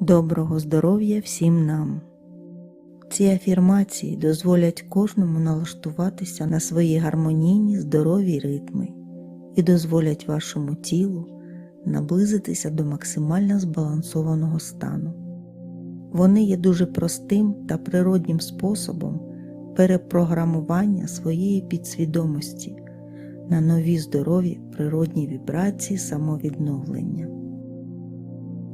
Доброго здоров'я всім нам! Ці афірмації дозволять кожному налаштуватися на свої гармонійні здорові ритми і дозволять вашому тілу наблизитися до максимально збалансованого стану. Вони є дуже простим та природнім способом перепрограмування своєї підсвідомості на нові здорові природні вібрації самовідновлення.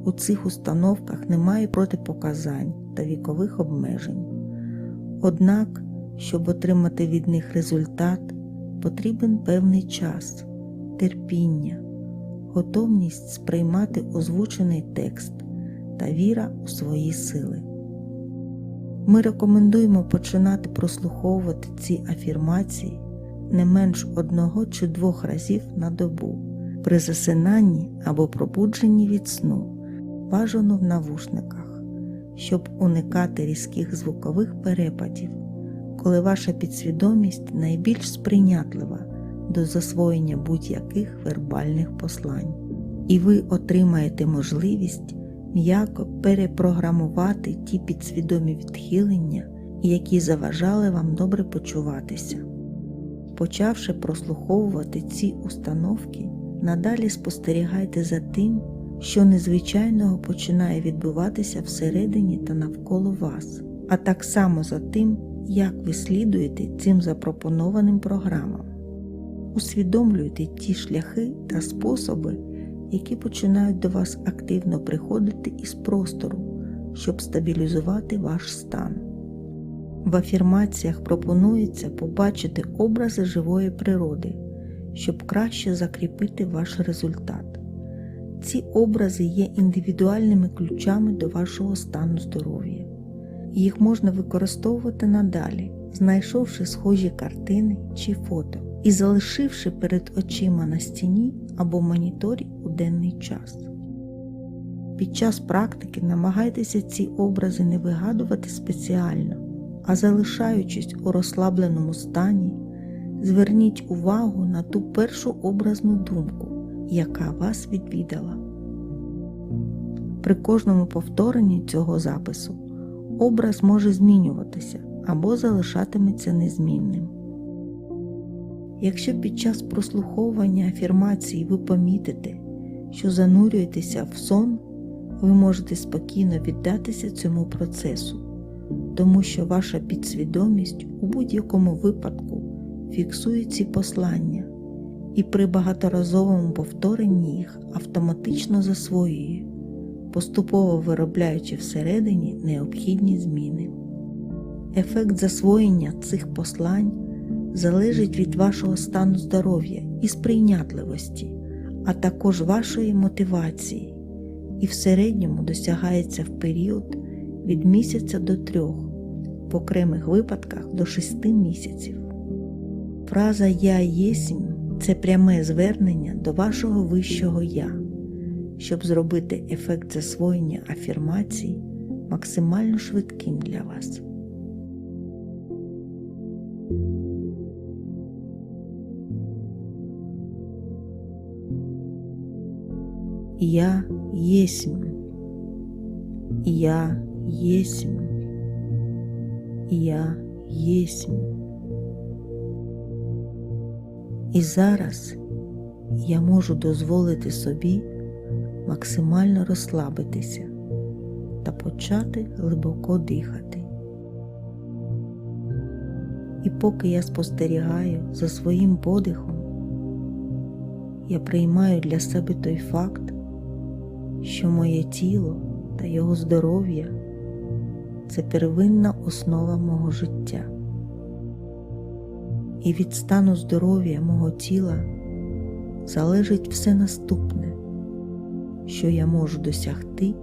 У цих установках немає протипоказань та вікових обмежень. Однак, щоб отримати від них результат, потрібен певний час, терпіння, готовність сприймати озвучений текст та віра у свої сили. Ми рекомендуємо починати прослуховувати ці афірмації не менш одного чи двох разів на добу при засинанні або пробудженні від сну бажано в навушниках, щоб уникати різких звукових перепадів, коли ваша підсвідомість найбільш сприйнятлива до засвоєння будь-яких вербальних послань, і ви отримаєте можливість м'яко перепрограмувати ті підсвідомі відхилення, які заважали вам добре почуватися. Почавши прослуховувати ці установки, надалі спостерігайте за тим, що незвичайного починає відбуватися всередині та навколо вас, а так само за тим, як ви слідуєте цим запропонованим програмам. Усвідомлюйте ті шляхи та способи, які починають до вас активно приходити із простору, щоб стабілізувати ваш стан. В афірмаціях пропонується побачити образи живої природи, щоб краще закріпити ваш результат. Ці образи є індивідуальними ключами до вашого стану здоров'я. Їх можна використовувати надалі, знайшовши схожі картини чи фото і залишивши перед очима на стіні або моніторі у денний час. Під час практики намагайтеся ці образи не вигадувати спеціально, а залишаючись у розслабленому стані, зверніть увагу на ту першу образну думку яка вас відвідала. При кожному повторенні цього запису образ може змінюватися або залишатиметься незмінним. Якщо під час прослуховування афірмації ви помітите, що занурюєтеся в сон, ви можете спокійно віддатися цьому процесу, тому що ваша підсвідомість у будь-якому випадку фіксує ці послання і при багаторазовому повторенні їх автоматично засвоює, поступово виробляючи всередині необхідні зміни. Ефект засвоєння цих послань залежить від вашого стану здоров'я і сприйнятливості, а також вашої мотивації, і в середньому досягається в період від місяця до трьох, в окремих випадках до шести місяців. Фраза Я єсмь це пряме звернення до вашого вищого я, щоб зробити ефект засвоєння афірмацій максимально швидким для вас. Я єсмь, я єсмь, я єсмь. І зараз я можу дозволити собі максимально розслабитися та почати глибоко дихати. І поки я спостерігаю за своїм подихом, я приймаю для себе той факт, що моє тіло та його здоров'я це первинна основа мого життя і від стану здоров'я мого тіла залежить все наступне, що я можу досягти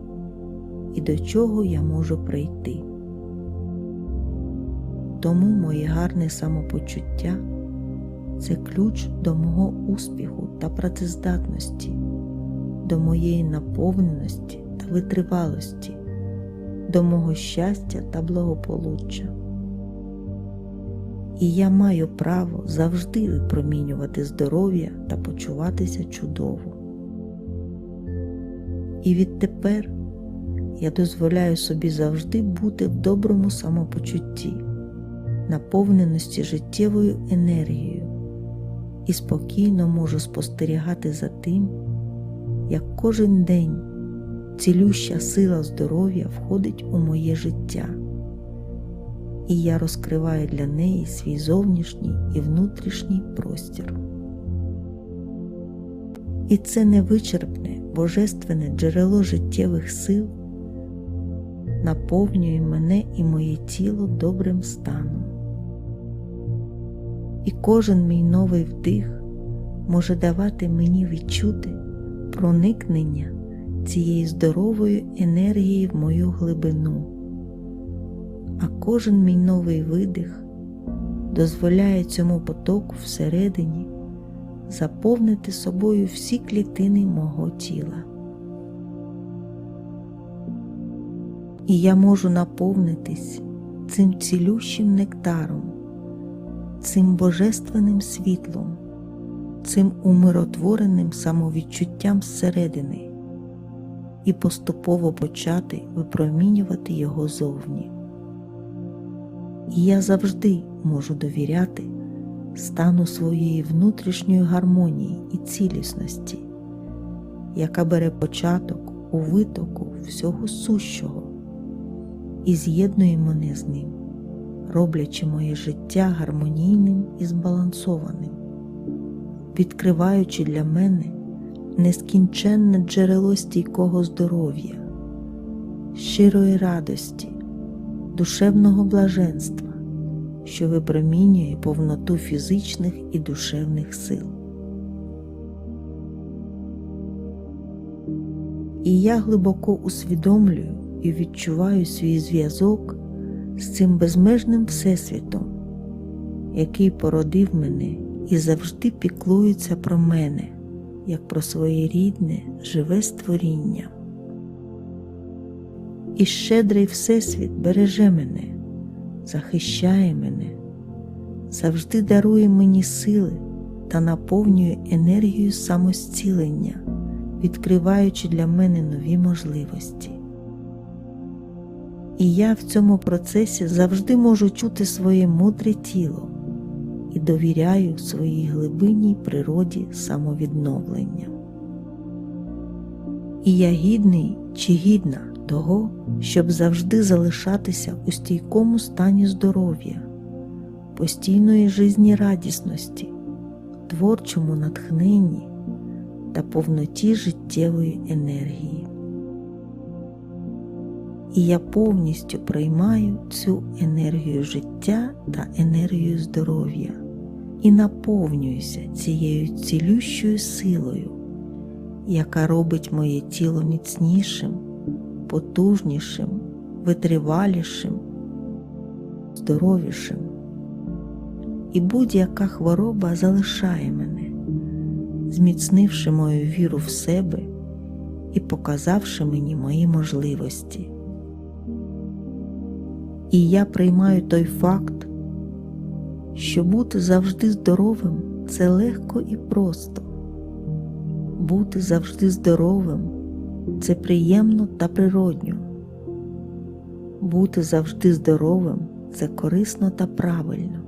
і до чого я можу прийти. Тому моє гарне самопочуття це ключ до мого успіху та працездатності, до моєї наповненості та витривалості, до мого щастя та благополуччя і я маю право завжди випромінювати здоров'я та почуватися чудово. І відтепер я дозволяю собі завжди бути в доброму самопочутті, наповненості життєвою енергією і спокійно можу спостерігати за тим, як кожен день цілюща сила здоров'я входить у моє життя, і я розкриваю для неї свій зовнішній і внутрішній простір. І це невичерпне божественне джерело життєвих сил наповнює мене і моє тіло добрим станом. І кожен мій новий вдих може давати мені відчути проникнення цієї здорової енергії в мою глибину, кожен мій новий видих дозволяє цьому потоку всередині заповнити собою всі клітини мого тіла. І я можу наповнитись цим цілющим нектаром, цим божественним світлом, цим умиротвореним самовідчуттям зсередини і поступово почати випромінювати його зовні. І я завжди можу довіряти стану своєї внутрішньої гармонії і цілісності, яка бере початок у витоку всього сущого. І з'єднує мене з ним, роблячи моє життя гармонійним і збалансованим, відкриваючи для мене нескінченне джерело стійкого здоров'я, щирої радості, душевного блаженства, що випромінює повноту фізичних і душевних сил. І я глибоко усвідомлюю і відчуваю свій зв'язок з цим безмежним Всесвітом, який породив мене і завжди піклується про мене, як про своє рідне, живе створіння. І щедрий Всесвіт береже мене, захищає мене, завжди дарує мені сили та наповнює енергію самозцілення, відкриваючи для мене нові можливості. І я в цьому процесі завжди можу чути своє мудре тіло і довіряю своїй глибинній природі самовідновлення. І я гідний чи гідна того, щоб завжди залишатися у стійкому стані здоров'я, постійної жизнерадісності, творчому натхненні та повноті життєвої енергії. І я повністю приймаю цю енергію життя та енергію здоров'я і наповнююся цією цілющою силою, яка робить моє тіло міцнішим, потужнішим, витривалішим, здоровішим. І будь-яка хвороба залишає мене, зміцнивши мою віру в себе і показавши мені мої можливості. І я приймаю той факт, що бути завжди здоровим це легко і просто. Бути завжди здоровим це приємно та природньо. Бути завжди здоровим це корисно та правильно.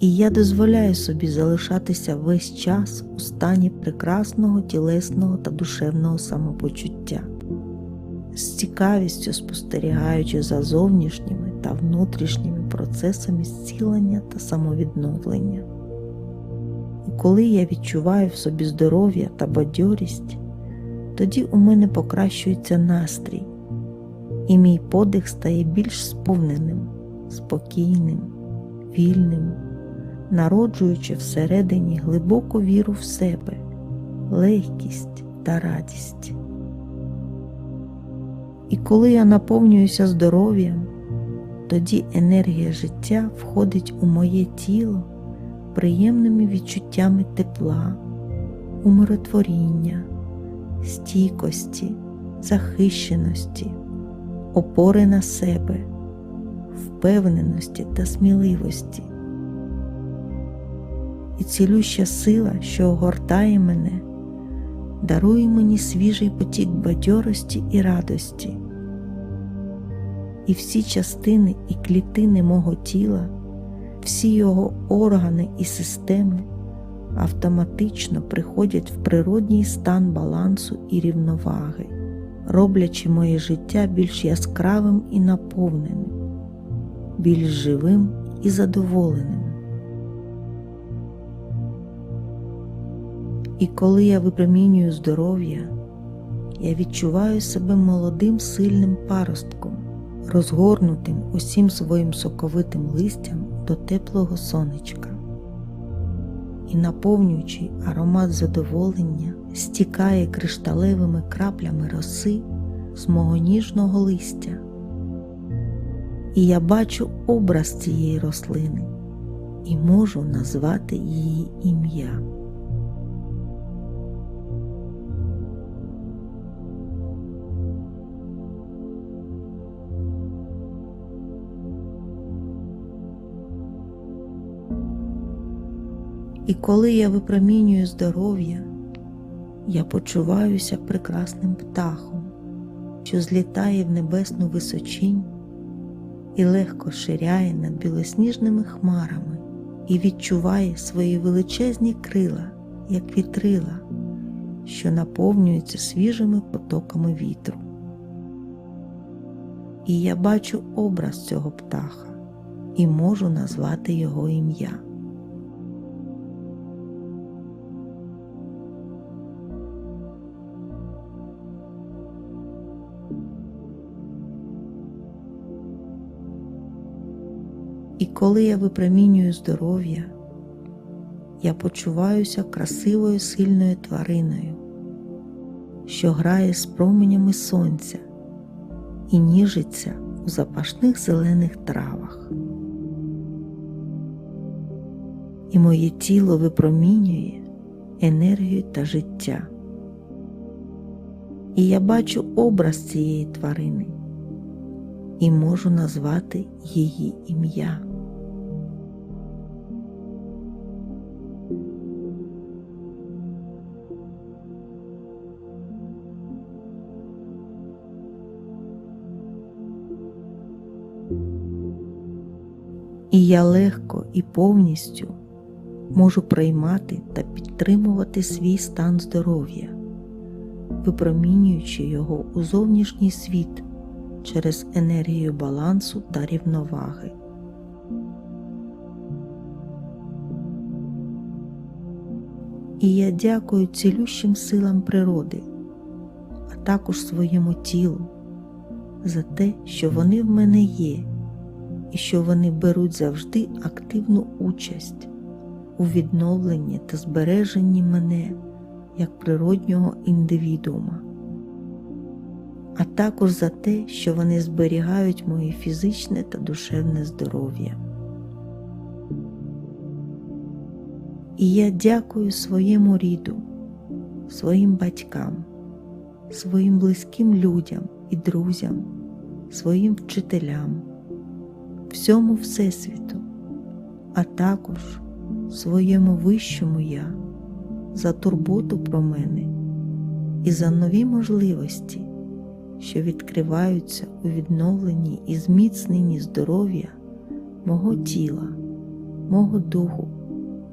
І я дозволяю собі залишатися весь час у стані прекрасного тілесного та душевного самопочуття з цікавістю спостерігаючи за зовнішніми та внутрішніми процесами зцілення та самовідновлення. І коли я відчуваю в собі здоров'я та бадьорість, тоді у мене покращується настрій, і мій подих стає більш сповненим, спокійним, вільним, народжуючи всередині глибоку віру в себе, легкість та радість. І коли я наповнююся здоров'ям, тоді енергія життя входить у моє тіло приємними відчуттями тепла, умиротворіння, стійкості, захищеності, опори на себе, впевненості та сміливості. І цілюща сила, що огортає мене, даруй мені свіжий потік бадьорості і радості, і всі частини і клітини мого тіла, всі його органи і системи автоматично приходять в природній стан балансу і рівноваги, роблячи моє життя більш яскравим і наповненим, більш живим і задоволеним. І коли я випромінюю здоров'я, я відчуваю себе молодим сильним паростком, розгорнутим усім своїм соковитим листям до теплого сонечка. І наповнюючий аромат задоволення стікає кришталевими краплями роси з мого ніжного листя. І я бачу образ цієї рослини і можу назвати її ім'я. І коли я випромінюю здоров'я, я почуваюся прекрасним птахом, що злітає в небесну височинь і легко ширяє над білосніжними хмарами і відчуває свої величезні крила, як вітрила, що наповнюються свіжими потоками вітру. І я бачу образ цього птаха і можу назвати його ім'я. Коли я випромінюю здоров'я, я почуваюся красивою сильною твариною, що грає з променями сонця і ніжиться у запашних зелених травах. І моє тіло випромінює енергію та життя. І я бачу образ цієї тварини і можу назвати її ім'я. І я легко і повністю можу приймати та підтримувати свій стан здоров'я, випромінюючи його у зовнішній світ через енергію балансу та рівноваги. І я дякую цілющим силам природи, а також своєму тілу за те, що вони в мене є, і що вони беруть завжди активну участь у відновленні та збереженні мене як природнього індивідуума а також за те, що вони зберігають моє фізичне та душевне здоров'я. І я дякую своєму ріду, своїм батькам, своїм близьким людям і друзям, своїм вчителям, всьому Всесвіту, а також своєму вищому я за турботу про мене і за нові можливості що відкриваються у відновленні і зміцненні здоров'я мого тіла, мого духу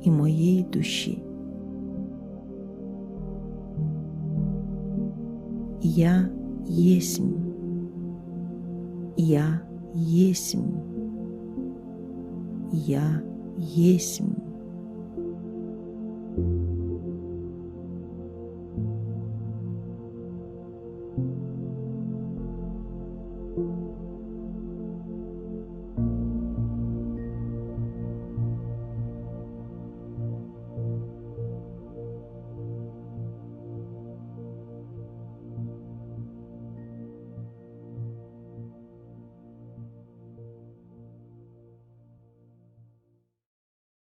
і моєї душі. Я єсмь, я єсмь, я єсмь.